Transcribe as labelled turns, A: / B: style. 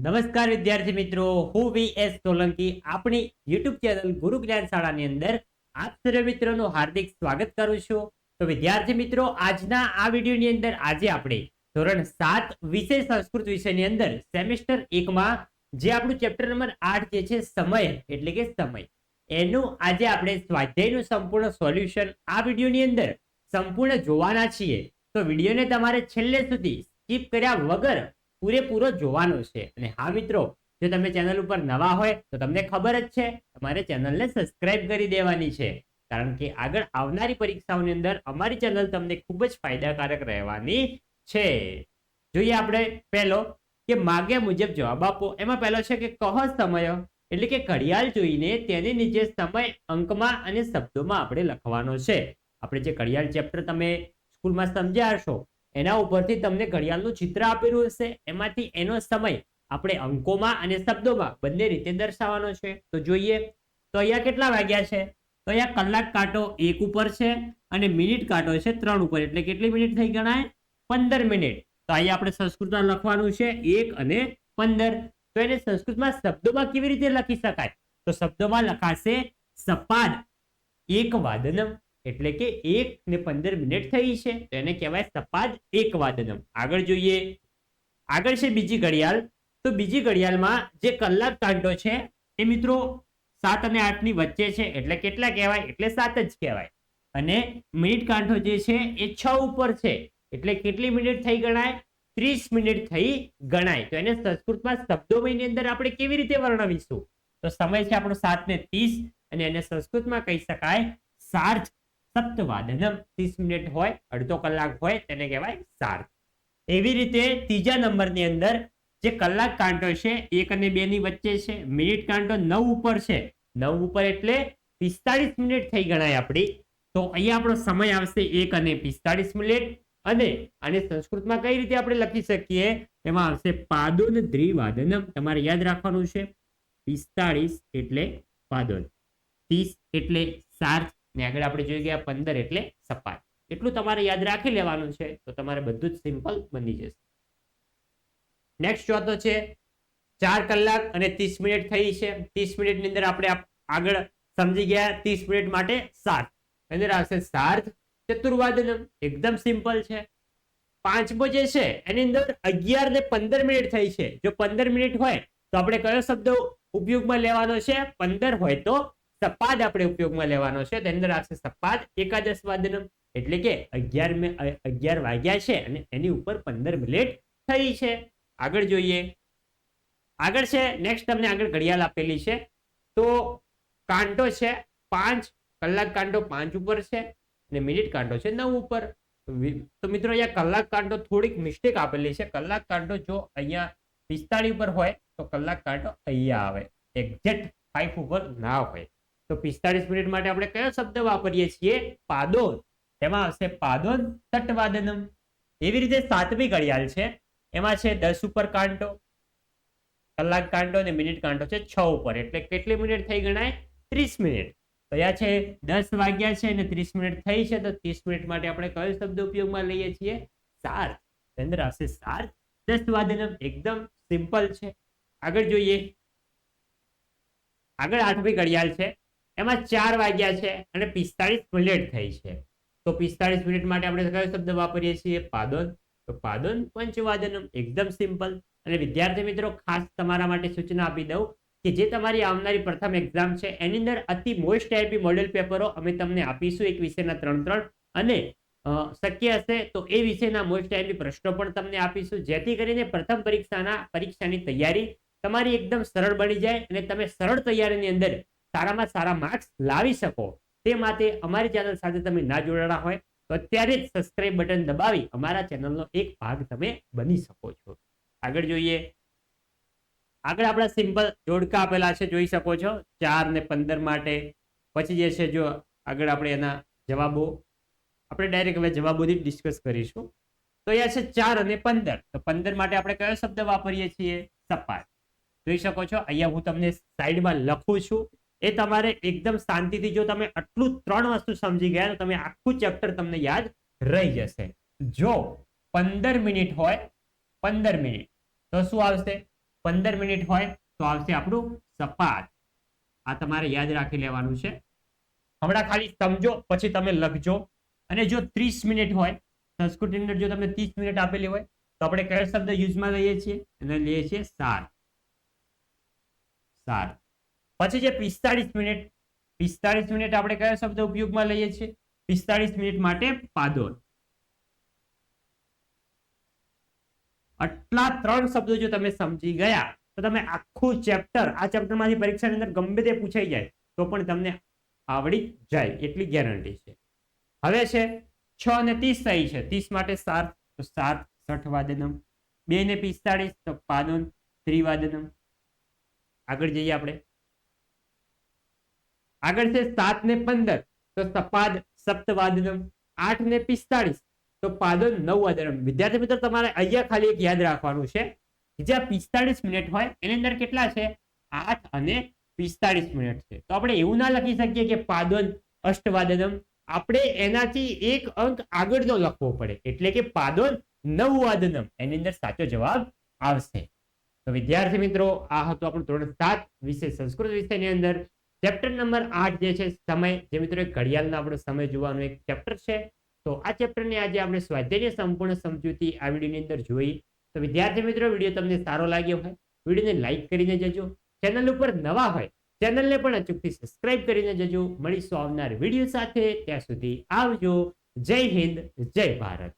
A: નમસ્કાર વિદ્યાર્થી મિત્રો, હું વી એસ સોલંકી. આપણી યુટ્યુબ ચેનલ ગુરુ જ્ઞાન શાળાની અંદર આપ સર્વે મિત્રોનું હાર્દિક સ્વાગત કરું છું. તો વિદ્યાર્થી મિત્રો, આજના આ વિડીયોની અંદર આજે આપણે ધોરણ સાત વિષય સંસ્કૃત વિષયની અંદર સેમેસ્ટર એકમાં જે આપણું ચેપ્ટર નંબર આઠ જે છે, સમય, એટલે કે સમય. એનું આજે આપણે સ્વાધ્યાયનું સંપૂર્ણ સોલ્યુશન આ વિડીયોની અંદર સંપૂર્ણ જોવાના છીએ. તો વિડીયોને તમારે છેલ્લે સુધી સ્કીપ કર્યા વગર પૂરેપૂરો જોવાનો છે. અને હા મિત્રો, જો તમે ચેનલ ઉપર નવા હોય, તો તમને ખબર જ છે, તમારે ચેનલને સબસ્ક્રાઇબ કરી દેવાની છે. કારણ કે આગળ આવનારી પરીક્ષાઓની અંદર અમારી ચેનલ તમને ખૂબ જ ફાયદાકારક રહેવાની છે. જોઈએ આપણે પહેલો, કે માગ્યા મુજબ જવાબ આપો. એમાં પહેલો છે કે કહો સમય, એટલે કે ઘડિયાળ જોઈને તેની નીચે સમય અંકમાં અને શબ્દોમાં આપણે લખવાનો છે. આપણે જે ઘડિયાળ ચેપ્ટર તમે સ્કૂલમાં સમજ્યા હશો એના ઉપરથી તમને ઘડિયાળનું ચિત્ર આપેલું હશે. એમાંથી એનો સમય આપણે અંકોમાં અને શબ્દોમાં બંને રીતે દર્શાવવાનો છે. તો જોઈએ, તો અહીંયા કેટલા વાગ્યા છે? તો અહીંયા કલાક કાંટો એક ઉપર છે અને મિનિટ કાંટો છે ત્રણ ઉપર. એટલે કેટલી મિનિટ થઈ ગણાય? પંદર મિનિટ. તો અહીંયા આપણે સંસ્કૃતમાં લખવાનું છે એક અને પંદર. તો એને સંસ્કૃતમાં શબ્દોમાં કેવી રીતે લખી શકાય? તો શબ્દોમાં લખાશે સપાદ, એક વાદનમ. એટલે કે એક ને પંદર મિનિટ થઈ છે. તો એને કહેવાય સપાદ એક વાદનમ. આગળ જોઈએ. આગળ છે બીજી ઘડિયાળ. તો બીજી ઘડિયાળમાં જે કલાક કાંટો છે, એ મિત્રો સાત અને આઠની વચ્ચે છે. એટલે કેટલા કહેવાય? એટલે સાત જ કહેવાય. અને મિનિટ કાંઠો જે છે, એ છ ઉપર છે. એટલે કેટલી મિનિટ થઈ ગણાય? ત્રીસ મિનિટ થઈ ગણાય. તો એને સંસ્કૃતમાં શબ્દોમયની અંદર આપણે કેવી રીતે વર્ણવીશું? તો સમય છે આપણો સાત ને ત્રીસ, અને એને સંસ્કૃતમાં કહી શકાય સાર્થ. સપ્તવાદનમ ત્રીસ મિનિટ હોય, અડધો કલાક હોય તેને કહેવાય સાર્થ એવી રીતે ત્રીજા નંબરની અંદર જે કલાક કાંટો છે, એક અને બે ની વચ્ચે છે, મિનિટ કાંટો નવ ઉપર છે. નવ ઉપર એટલે પિસ્તાળીસ મિનિટ થઈ ગણાય આપણી. તો અહીંયા આપણો સમય આવશે એક અને પિસ્તાળીસ મિનિટ. અને આને સંસ્કૃતમાં કઈ રીતે આપણે લખી શકીએ? એમાં આવશે પાદોન દ્વિવાદનમ. તમારે યાદ રાખવાનું છે. પિસ્તાળીસ એટલે પાદોન. ત્રીસ એટલે સાર્થ ને આગળ આપણે જોઈ ગયા પંદર એટલે સપાટ. એટલું તમારે યાદ રાખી લેવાનું છે, તો તમારે બધું જ સિમ્પલ બની જશે. નેક્સ્ટ ચોથો છે, ચાર કલાક અને ત્રીસ મિનિટ થઈ છે. ત્રીસ મિનિટની અંદર આપણે આગળ સમજી ગયા ત્રીસ મિનિટ માટે સાત અંદર આવશે સાર્થ, ચતુર્વાદનમ. એકદમ સિમ્પલ છે. પાંચમો જે છે, એની અંદર અગિયાર ને પંદર મિનિટ થઈ છે. જો પંદર મિનિટ હોય, તો આપણે કયો શબ્દ ઉપયોગમાં લેવાનો છે? પંદર હોય તો સપાદ આપણે ઉપયોગમાં લેવાનો છે. તેની અંદર આવશે સપાદ એકાદશ વાદનમ. એટલે કે અગિયાર મે અગિયાર વાગ્યા છે અને એની ઉપર પંદર મિનિટ થઈ છે. આગળ જોઈએ. આગળ છે. નેક્સ્ટ તમને આગળ ઘડિયાળ આપેલી છે. તો કાંટો છે પાંચ, કલાક કાંટો પાંચ ઉપર છે અને મિનિટ કાંટો છે નવ ઉપર. તો મિત્રો અહીંયા કલાક કાંટો થોડીક મિસ્ટેક આપેલી છે. કલાક કાંટો જો અહીંયા પિસ્તાળીસ ઉપર હોય તો કલાક કાંટો અહીંયા આવે. એક્ઝેક્ટ ફાઈવ ઉપર ના હોય. તો પિસ્તાળીસ મિનિટ માટે આપણે કયો શબ્દ વાપરીએ છીએ? પાદોન. તેમાં આવશે પાદોન તટવાદનમ. એવી રીતે સાતમી ઘડિયાળ છે. એમાં છે દસ ઉપર કાંટો, કલાક કાંટો અને મિનિટ કાંટો છે છ ઉપર. એટલે કેટલી મિનિટ થઈ ગણાય? ત્રીસ મિનિટ. અહીંયા છે દસ વાગ્યા છે અને ત્રીસ મિનિટ થઈ છે. તો ત્રીસ મિનિટ માટે આપણે કયો શબ્દ ઉપયોગમાં લઈએ છીએ? સાર્થ. અંદર આવશે સાર્થ. દસ વાદનમ એકદમ સિમ્પલ છે. આગળ જોઈએ. આગળ આઠમી ઘડિયાળ છે. એમાં ચાર વાગ્યા છે અને પિસ્તાળીસ મિનિટ થઈ છે. તો પિસ્તાળીસ મિનિટ માટે આપણે કયો શબ્દ વાપરીએ છીએ? પાદોન. તો પાદોન પંચવાદનમ. એકદમ સિમ્પલ. અને વિદ્યાર્થી મિત્રો, ખાસ તમારા માટે સૂચના આપી દઉં કે જે તમારી આવનારી પ્રથમ એક્ઝામ છે, એની અંદર અતિ મોસ્ટ આઈપી મોડેલ પેપરો અમે તમને આપીશું. એક વિષયના ત્રણ ત્રણ. અને શક્ય હશે તો એ વિષયના મોસ્ટ આઈપી પ્રશ્નો પણ તમને આપીશું. જેથી કરીને પ્રથમ પરીક્ષાના, પરીક્ષાની તૈયારી તમારી એકદમ સરળ બની જાય અને તમે સરળ તૈયારીની અંદર સારામાં સારા માર્ક્સ લાવી શકો. તે માટે અમારી ચેનલ સાથે તમે ના જોડાણા હોય તો અત્યારે જ સબસ્ક્રાઇબ બટન દબાવી અમારા ચેનલનો એક ભાગ તમે બની શકો છો. આગળ જોઈએ. આગળ આપણા સિમ્પલ જોડકા આપેલા છે, જોઈ શકો છો. ચાર ને પંદર માટે. પછી જે છે, જો આગળ આપણે એના જવાબો. આપણે ડાયરેક્ટ હવે જવાબોથી ડિસ્કસ કરીશું. તો અહીંયા છે ચાર અને પંદર. તો પંદર માટે આપણે કયો શબ્દ વાપરીએ છીએ? સપાટ. જોઈ શકો છો, અહીંયા હું તમને સાઈડમાં લખું છું. એ તમારે એકદમ શાંતિથી જો તમે આટલું ત્રણ વસ્તુ સમજી ગયા, તો તમે આખું ચેપ્ટર તમને યાદ રહી જશે. જો પંદર મિનિટ હોય, પંદર મિનિટ, તો શું આવશે? પંદર મિનિટ હોય, તો આવશે આપણું સપાટ. આ તમારે યાદ રાખી લેવાનું છે. હમણાં ખાલી સમજો, પછી તમે લખજો. અને જો ત્રીસ મિનિટ હોય, સંસ્કૃતની અંદર જો તમને ત્રીસ મિનિટ આપેલી હોય, તો આપણે કયો શબ્દ યુઝમાં લઈએ છીએ? અને લઈએ છીએ સાર સાર પછી છે પિસ્તાળીસ મિનિટ પિસ્તાળીસ મિનિટ આપણે કયા શબ્દ ઉપયોગમાં લઈએ છીએ? પિસ્તાળીસ મિનિટ માટે પાદોર આટલા ત્રણ શબ્દો જો તમે સમજી ગયા, તો તમે આખું ચેપ્ટર આ ચેપ્ટરમાંથી પરીક્ષાની અંદર ગમે તે પૂછાઈ જાય, તો પણ તમને આવડી જાય, એટલી ગેરંટી છે. હવે છે છ અને ત્રીસ થઈ છે. ત્રીસ માટે સાત, તો સાત સઠ વાદનમ. બે ને પિસ્તાળીસ, તો પાદોન ત્રિવાદનમ. આગળ જઈએ આપણે. આગળ છે સાત ને પંદર. તો સપાદ સપ્તવાદનમ, આઠ ને પિસ્તાળીસ. તો પાદોન નવ વાદનમ વિદ્યાર્થી મિત્રો, તમારે અહીંયા ખાલી એક યાદ રાખવાનું છે. જ્યાં પિસ્તાળીસ મિનિટ હોય, એની અંદર કેટલા છે? આઠ અને પિસ્તાળીસ મિનિટ છે. તો આપણે એવું ના લખી શકીએ કે પાદોન અષ્ટવાદનમ. આપણે એનાથી એક અંક આગળનો લખવો પડે. એટલે કે પાદોન નવવાદનમ. એની અંદર સાચો જવાબ આવશે. તો વિદ્યાર્થી મિત્રો, આ હતું આપણું ધોરણ સાત વિષય સંસ્કૃત વિષયની અંદર. ચેપ્ટર નંબર આઠ જે છે, સમય. જે મિત્રો ઘડિયાળનો આપણો સમય જોવાનો એક ચેપ્ટર છે. તો આ ચેપ્ટરને આજે આપણે સ્વાધ્યાયની સંપૂર્ણ સમજૂતી આ વિડીયોની અંદર જોઈ. તો વિદ્યાર્થી મિત્રો, વીડિયો તમને સારો લાગ્યો હોય, વિડીયોને લાઇક કરીને જજો. ચેનલ ઉપર નવા હોય ચેનલને પણ અચૂકથી સબસ્ક્રાઇબ કરીને જજો. મળીશું આવનાર વીડિયો સાથે. ત્યાં સુધી આવજો. જય હિન્દ, જય ભારત.